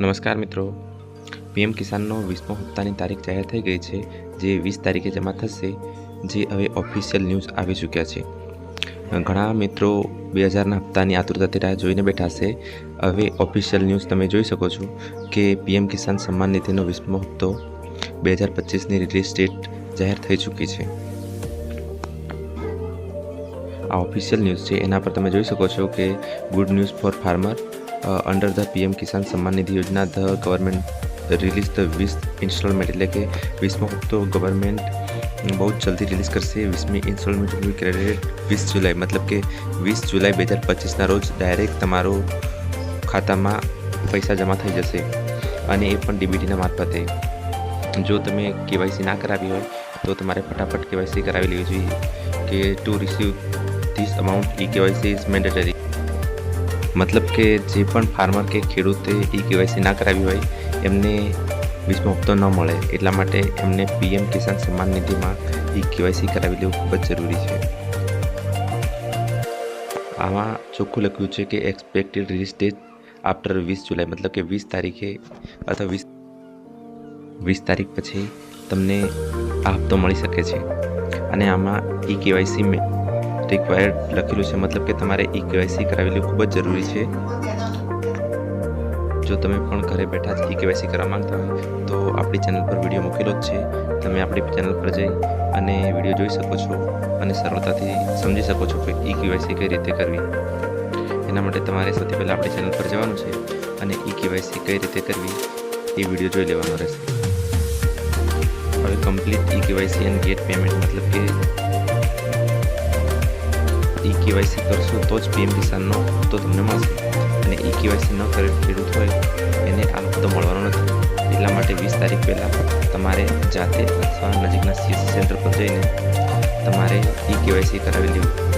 નમસ્કાર મિત્રો. પીએમ કિસાનનો વીસમો હપ્તાની તારીખ જાહેર થઈ ગઈ છે, જે વીસ તારીખે જમા થશે, જે હવે ઓફિશિયલ ન્યૂઝ આવી ચૂક્યા છે. ઘણા મિત્રો બે હજારના હપ્તાની આતુરતાથી રાહ જોઈને બેઠા છે. હવે ઓફિશિયલ ન્યૂઝ તમે જોઈ શકો છો કે પીએમ કિસાન સન્માન નિધિનો વીસમો હપ્તો બે હજાર પચીસની રિલીઝ ડેટ જાહેર થઈ ચૂકી છે. આ ઓફિશિયલ ન્યૂઝ છે, એના પર તમે જોઈ શકો છો કે good news for farmer under the PM Kisan Samman Nidhi Yojana the government release the વીસ ઇન્સ્ટોલમેન્ટ એટલે કે વીસમો હપ્તો ગવર્મેન્ટ બહુ જલ્દી રિલીઝ કરશે. વીસમી ઇન્સ્ટોલમેન્ટ ક્રેડિટ વીસ જુલાઈ, મતલબ કે વીસ જુલાઈ બે હજાર પચીસના રોજ ડાયરેક્ટ તમારો ખાતામાં પૈસા જમા થઈ જશે અને એ પણ ડીબીટીના મારફતે. જો તમે કેવાયસી ના કરાવી હોય, તો તમારે ફટાફટ કેવાયસી કરાવી લેવી જોઈએ કે to receive this amount e KYC is mandatory મતલબ કે જે પણ ફાર્મર કે ખેડૂતે ઈ કેવાયસી ના કરાવી હોય, એમને વીસમો હપ્તો ન મળે. એટલા માટે એમને પીએમ કિસાન સન્માન નિધિમાં ઈ કેવાયસી કરાવી લેવું ખૂબ જ જરૂરી છે. આમાં ચોખ્ખું લખ્યું છે કે એક્સપેક્ટેડ રિલીઝ ડેટ આફ્ટર વીસ જુલાઈ, મતલબ કે વીસ તારીખે અથવા વીસ વીસ તારીખ પછી તમને આ હપ્તો મળી શકે છે. અને આમાં ઈ કેવાયસી રિક્વાયર્ડ લખેલું છે, મતલબ કે તમારે ઈ કેવાયસી કરાવેલું ખૂબ જ જરૂરી છે. જો તમે પણ ઘરે બેઠા જ ઈ કેવાયસી કરવા માંગતા હોય, તો આપણી ચેનલ પર વીડિયો મૂકેલો જ છે. તમે આપણી ચેનલ પર જઈ અને વીડિયો જોઈ શકો છો અને સરળતાથી સમજી શકો છો કે ઈ કેવાયસી કઈ રીતે કરવી. એના માટે તમારે સૌથી પહેલાં આપણી ચેનલ પર જવાનું છે અને ઈ કેવાયસી કઈ રીતે કરવી એ વીડિયો જોઈ લેવાનો રહેશે. હવે complete e KYC and get payment મતલબ કે ઈ કેવાયસી કરશો તો જ પીએમ કિસાનનો હપ્તો તમને મળશે અને ઈ કેવાયસી ન કરેલ ખેડૂત હોય એને આ હપ્તો મળવાનો નથી એટલા માટે વીસ તારીખ પહેલાં તમારે જાતે અથવા નજીકના સીએસસી સેન્ટર પર જઈને તમારે ઈ કેવાયસી કરાવી લેવું